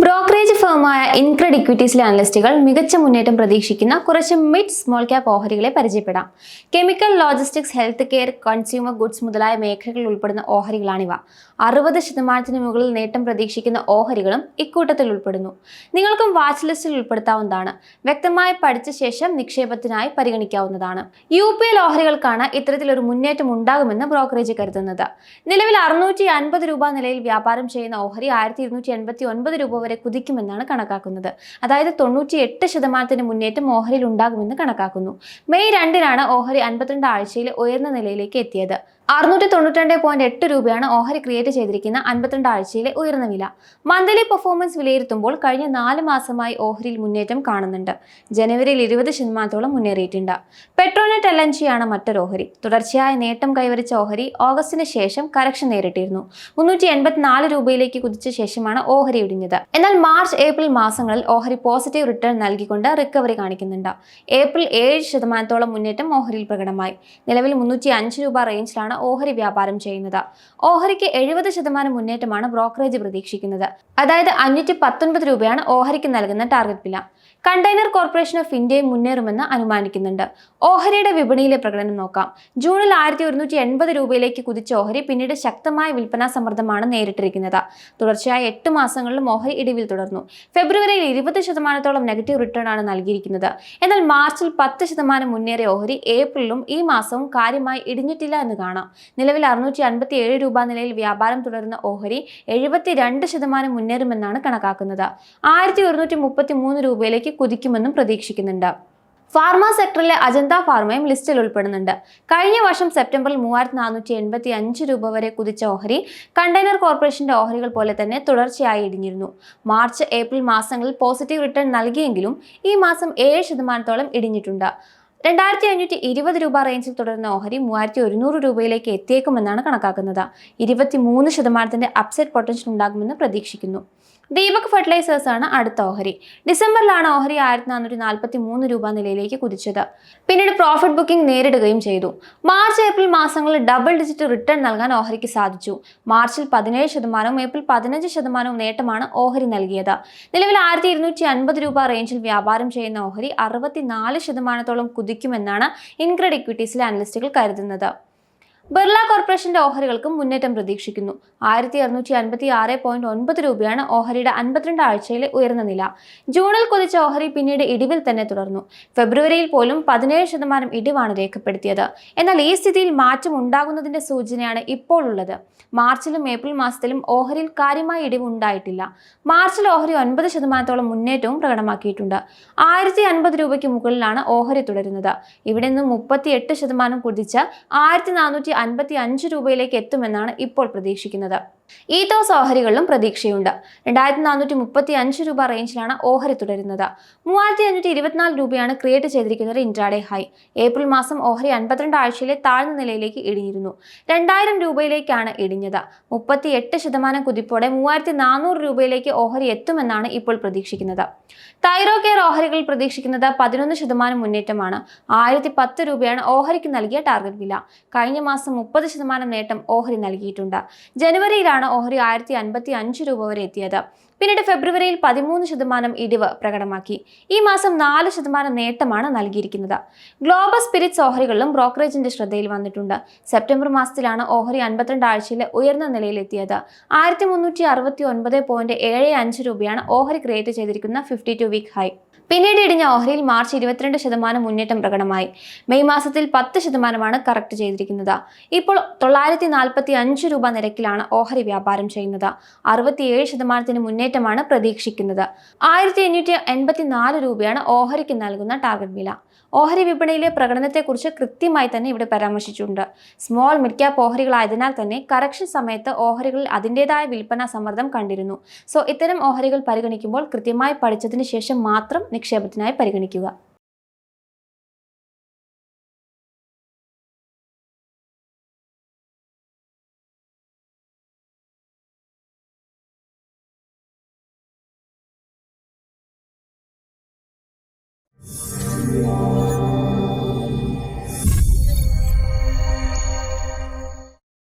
Brokerage ഫേമായ ഇൻക്രെഡ് ഇക്വിറ്റീസിലെ അനലിസ്റ്റുകൾ മികച്ച മുന്നേറ്റം പ്രതീക്ഷിക്കുന്ന കുറച്ച് മിഡ് സ്മോൾ ക്യാപ് ഓഹരികളെ പരിചയപ്പെടാം. Chemical logistics health care consumer goods മുതലായ മേഖലകളിൽ ഉൾപ്പെടുന്ന ഓഹരികളാണിവ. അറുപത് ശതമാനത്തിന് മുകളിൽ നേട്ടം പ്രതീക്ഷിക്കുന്ന ഓഹരികളും ഇക്കൂട്ടത്തിൽ ഉൾപ്പെടുന്നു. നിങ്ങൾക്കും വാച്ച് ലിസ്റ്റിൽ ഉൾപ്പെടുത്താവുന്നതാണ്. വ്യക്തമായി പഠിച്ച ശേഷം നിക്ഷേപത്തിനായി പരിഗണിക്കാവുന്നതാണ്. യു പി എൽ ഓഹരികൾക്കാണ് ഇത്തരത്തിലൊരു മുന്നേറ്റം ഉണ്ടാകുമെന്ന് ബ്രോക്കറേജ് കരുതുന്നത്. നിലവിൽ അറുന്നൂറ്റി അൻപത് രൂപ നിലയിൽ വ്യാപാരം ചെയ്യുന്ന ഓഹരി ആയിരത്തി ഇരുന്നൂറ്റി എൺപത്തി ഒൻപത് രൂപ വരെ കുതിക്കുമെന്നാണ് കണക്കാക്കുന്നത്. അതായത് തൊണ്ണൂറ്റി എട്ട് ശതമാനത്തിന് മുന്നേറ്റം ഓഹരിയിൽ ഉണ്ടാകുമെന്ന് കണക്കാക്കുന്നു. മെയ് രണ്ടിനാണ് ഓഹരി അൻപത്തിരണ്ട് ആഴ്ചയിൽ ഉയർന്ന നിലയിലേക്ക് എത്തിയത്. അറുന്നൂറ്റി തൊണ്ണൂറ്റി പോയിന്റ് എട്ട് രൂപയാണ് ഓഹരി ക്രിയേറ്റ് ചെയ്തിരിക്കുന്ന അൻപത്തിരണ്ട് ആഴ്ചയിലെ ഉയർന്ന വില. മന്ത്ലി പെർഫോമൻസ് വിലയിരുത്തുമ്പോൾ കഴിഞ്ഞ നാല് മാസമായി ഓഹരിയിൽ മുന്നേറ്റം കാണുന്നുണ്ട്. ജനുവരിയിൽ ഇരുപത് ശതമാനത്തോളം മുന്നേറിയിട്ടുണ്ട്. പെട്രോനെറ്റ് എൽ എൻ ജിയാണ് മറ്റൊരു ഓഹരി. തുടർച്ചയായ നേട്ടം കൈവരിച്ച ഓഹരി ഓഗസ്റ്റിന് ശേഷം കറക്ഷൻ നേരിട്ടിരുന്നു. മുന്നൂറ്റി എൺപത്തിനാല് രൂപയിലേക്ക് കുതിച്ച ശേഷമാണ് ഓഹരി ഇടിഞ്ഞത്. എന്നാൽ മാർച്ച് ഏപ്രിൽ മാസങ്ങളിൽ ഓഹരി പോസിറ്റീവ് റിട്ടേൺ നൽകിക്കൊണ്ട് റിക്കവറി കാണിക്കുന്നുണ്ട്. ഏപ്രിൽ ഏഴ് ശതമാനത്തോളം മുന്നേറ്റം ഓഹരിയിൽ പ്രകടമായി. നിലവിൽ മുന്നൂറ്റി അഞ്ച് രൂപ റേഞ്ചിലാണ് ഓഹരി വ്യാപാരം ചെയ്യുന്നത്. ഓഹരിക്ക് എഴുപത് ശതമാനം മുന്നേറ്റമാണ് ബ്രോക്കറേജ് പ്രതീക്ഷിക്കുന്നത്. അതായത് അഞ്ഞൂറ്റി പത്തൊൻപത് രൂപയാണ് ഓഹരിക്ക് നൽകുന്ന ടാർഗറ്റ് വില. കണ്ടെയ്നർ കോർപ്പറേഷൻ ഓഫ് ഇന്ത്യയും മുന്നേറുമെന്ന് അനുമാനിക്കുന്നുണ്ട്. ഓഹരിയുടെ വിപണിയിലെ പ്രകടനം നോക്കാം. ജൂണിൽ ആയിരത്തി ഒരുന്നൂറ്റി എൺപത് രൂപയിലേക്ക് കുതിച്ച ഓഹരി പിന്നീട് ശക്തമായ വിൽപ്പനാ സമ്മർദ്ദമാണ് നേരിട്ടിരിക്കുന്നത്. തുടർച്ചയായ എട്ട് മാസങ്ങളിലും ഓഹരി ഇടിവിൽ തുടർന്നു. ഫെബ്രുവരിയിൽ ഇരുപത് ശതമാനത്തോളം നെഗറ്റീവ് റിട്ടേൺ ആണ് നൽകിയിരിക്കുന്നത്. എന്നാൽ മാർച്ചിൽ പത്ത് ശതമാനം മുന്നേറിയ ഓഹരി ഏപ്രിലും ഈ മാസവും കാര്യമായി ഇടിഞ്ഞിട്ടില്ല എന്ന് കാണാം. നിലവിൽ അറുന്നൂറ്റി അൻപത്തി ഏഴ് രൂപ നിലയിൽ വ്യാപാരം തുടരുന്ന ഓഹരി എഴുപത്തി രണ്ട് ശതമാനം മുന്നേറുമെന്നാണ് കണക്കാക്കുന്നത്. ആയിരത്തി ഒരുന്നൂറ്റി മുപ്പത്തി മൂന്ന് രൂപയിലേക്ക് കുതിക്കുമെന്നും പ്രതീക്ഷിക്കുന്നുണ്ട്. ഫാർമ സെക്ടറിലെ അജന്ത ഫാർമയും ലിസ്റ്റിൽ ഉൾപ്പെടുന്നുണ്ട്. കഴിഞ്ഞ വർഷം സെപ്റ്റംബറിൽ മൂവായിരത്തി നാനൂറ്റി എൺപത്തി അഞ്ച് രൂപ വരെ കുതിച്ച ഓഹരി കണ്ടെയ്നർ കോർപ്പറേഷന്റെ ഓഹരികൾ പോലെ തന്നെ തുടർച്ചയായി ഇടിഞ്ഞിരുന്നു. മാർച്ച് ഏപ്രിൽ മാസങ്ങളിൽ പോസിറ്റീവ് റിട്ടേൺ നൽകിയെങ്കിലും ഈ മാസം ഏഴ് ശതമാനത്തോളം ഇടിഞ്ഞിട്ടുണ്ട്. രണ്ടായിരത്തി അഞ്ഞൂറ്റി ഇരുപത് രൂപ റേഞ്ചിൽ തുടരുന്ന ഓഹരി മൂവായിരത്തി ഒരുന്നൂറ് രൂപയിലേക്ക് എത്തിയേക്കുമെന്നാണ് കണക്കാക്കുന്നത്. ഇരുപത്തി മൂന്ന് ശതമാനത്തിന്റെ അപ്സെറ്റ് പൊട്ടൻഷ്യൽ ഉണ്ടാകുമെന്ന് പ്രതീക്ഷിക്കുന്നു. ദീപക് ഫെർട്ടിലൈസേഴ്സ് ആണ് അടുത്ത ഓഹരി. ഡിസംബറിലാണ് ഓഹരി ആയിരത്തി നാനൂറ്റി നാൽപ്പത്തി മൂന്ന് രൂപ നിലയിലേക്ക് കുതിച്ചത്. പിന്നീട് പ്രോഫിറ്റ് ബുക്കിംഗ് നേരിടുകയും ചെയ്തു. മാർച്ച് ഏപ്രിൽ മാസങ്ങളിൽ ഡബിൾ ഡിജിറ്റ് റിട്ടേൺ നൽകാൻ ഓഹരിക്ക് സാധിച്ചു. മാർച്ചിൽ പതിനേഴ് ശതമാനവും ഏപ്രിൽ പതിനഞ്ച് ശതമാനവും നേട്ടമാണ് ഓഹരി നൽകിയത്. നിലവിൽ ആയിരത്തി ഇരുന്നൂറ്റി അൻപത് രൂപ റേഞ്ചിൽ വ്യാപാരം ചെയ്യുന്ന ഓഹരി അറുപത്തിനാല് ശതമാനത്തോളം കുതിക്കുമെന്നാണ് ഇൻക്രെഡ് ഇക്വിറ്റീസിലെ അനലിസ്റ്റുകൾ കരുതുന്നത്. ബിർള കോർപ്പറേഷന്റെ ഓഹരികൾക്കും മുന്നേറ്റം പ്രതീക്ഷിക്കുന്നു. ആയിരത്തി അറുന്നൂറ്റി അൻപത്തി ആറ് പോയിന്റ് ഒൻപത് രൂപയാണ് ഓഹരിയുടെ അൻപത്തിരണ്ട് ആഴ്ചയിലെ ഉയർന്ന നില. ജൂണിൽ കുതിച്ച ഓഹരി പിന്നീട് ഇടിവിൽ തന്നെ തുടർന്നു. ഫെബ്രുവരിയിൽ പോലും പതിനേഴ് ശതമാനം ഇടിവാണ് രേഖപ്പെടുത്തിയത്. എന്നാൽ ഈ സ്ഥിതിയിൽ മാറ്റം ഉണ്ടാകുന്നതിന്റെ സൂചനയാണ് ഇപ്പോൾ ഉള്ളത്. മാർച്ചിലും ഏപ്രിൽ മാസത്തിലും ഓഹരിയിൽ കാര്യമായ ഇടിവ് ഉണ്ടായിട്ടില്ല. മാർച്ചിൽ ഓഹരി ഒൻപത് ശതമാനത്തോളം മുന്നേറ്റവും പ്രകടമാക്കിയിട്ടുണ്ട്. ആയിരത്തി അൻപത് രൂപയ്ക്ക് മുകളിലാണ് ഓഹരി തുടരുന്നത്. ഇവിടെ നിന്ന് മുപ്പത്തി എട്ട് ശതമാനം കുതിച്ച് ആയിരത്തി നാനൂറ്റി അൻപത്തി അഞ്ച് രൂപയിലേക്ക് എത്തുമെന്നാണ് ഇപ്പോൾ പ്രതീക്ഷിക്കുന്നത് ഈത്തോസ് ഓഹരികളിലും പ്രതീക്ഷയുണ്ട്. രണ്ടായിരത്തി നാനൂറ്റി മുപ്പത്തി അഞ്ച് രൂപ റേഞ്ചിലാണ് ഓഹരി തുടരുന്നത്. മൂവായിരത്തി അഞ്ഞൂറ്റി ഇരുപത്തിനാല് രൂപയാണ് ക്രിയേറ്റ് ചെയ്തിരിക്കുന്നത് ഇൻട്രാഡേ ഹൈ. ഏപ്രിൽ മാസം ഓഹരി അൻപത്തിരണ്ട് ആഴ്ചയിലെ താഴ്ന്ന നിലയിലേക്ക് ഇടിഞ്ഞിരുന്നു. രണ്ടായിരം രൂപയിലേക്കാണ് ഇടിഞ്ഞത്. മുപ്പത്തി എട്ട് ശതമാനം കുതിപ്പോടെ മൂവായിരത്തി നാനൂറ് രൂപയിലേക്ക് ഓഹരി എത്തുമെന്നാണ് ഇപ്പോൾ പ്രതീക്ഷിക്കുന്നത്. തൈറോ കെയർ ഓഹരികൾ പ്രതീക്ഷിക്കുന്നത് പതിനൊന്ന് ശതമാനം മുന്നേറ്റമാണ്. ആയിരത്തി പത്ത് രൂപയാണ് ഓഹരിക്ക് നൽകിയ ടാർഗറ്റ് വില. കഴിഞ്ഞ മാസം മുപ്പത് ശതമാനം നേട്ടം ഓഹരി നൽകിയിട്ടുണ്ട്. ജനുവരിയിലാണ് ഓഹരി ആയിരത്തി അൻപത്തി അഞ്ച് രൂപ വരെ എത്തിയത്. പിന്നീട് ഫെബ്രുവരിയിൽ പതിമൂന്ന് ശതമാനം ഇടിവ് പ്രകടമാക്കി. ഈ മാസം നാല് ശതമാനം നേട്ടമാണ് നൽകിയിരിക്കുന്നത്. ഗ്ലോബൽ സ്പിരിറ്റ്സ് ഓഹരികളിലും ബ്രോക്കറേജിന്റെ ശ്രദ്ധയിൽ വന്നിട്ടുണ്ട്. സെപ്റ്റംബർ മാസത്തിലാണ് ഓഹരി അൻപത്തിരണ്ട് ആഴ്ചയിലെ ഉയർന്ന നിലയിലെത്തിയത് ആയിരത്തി മുന്നൂറ്റി അറുപത്തി ഒൻപത് പോയിന്റ് ഏഴ് അഞ്ച് രൂപയാണ് ഓഹരി ക്രിയേറ്റ് ചെയ്തിരിക്കുന്ന ഫിഫ്റ്റി ടു വീക്ക് ഹൈ. പിന്നീട് ഇടിഞ്ഞ ഓഹരിയിൽ മാർച്ച് ഇരുപത്തിരണ്ട് ശതമാനം മുന്നേറ്റം പ്രകടമായി. മെയ് മാസത്തിൽ പത്ത് ശതമാനമാണ് കറക്റ്റ് ചെയ്തിരിക്കുന്നത്. ഇപ്പോൾ തൊള്ളായിരത്തി നാൽപ്പത്തി അഞ്ച് രൂപ നിരക്കിലാണ് ഓഹരി വ്യാപാരം ചെയ്യുന്നത്. അറുപത്തിയേഴ് ശതമാനത്തിന് മുന്നേറ്റമാണ് പ്രതീക്ഷിക്കുന്നത്. ആയിരത്തി അഞ്ഞൂറ്റി എൺപത്തി നാല് രൂപയാണ് ഓഹരിക്ക് നൽകുന്ന ടാർഗറ്റ് വില. ഓഹരി വിപണിയിലെ പ്രകടനത്തെക്കുറിച്ച് കൃത്യമായി തന്നെ ഇവിടെ പരാമർശിച്ചിട്ടുണ്ട്. സ്മോൾ മിഡ് ക്യാപ്പ് ഓഹരികളായതിനാൽ തന്നെ കറക്ഷൻ സമയത്ത് ഓഹരികളിൽ അതിന്റെതായ വിൽപ്പന സമ്മർദ്ദം കണ്ടിരുന്നു. സോ ഇത്തരം ഓഹരികൾ പരിഗണിക്കുമ്പോൾ കൃത്യമായി പഠിച്ചതിന് ശേഷം മാത്രം നിക്ഷേപത്തിനായി പരിഗണിക്കുക.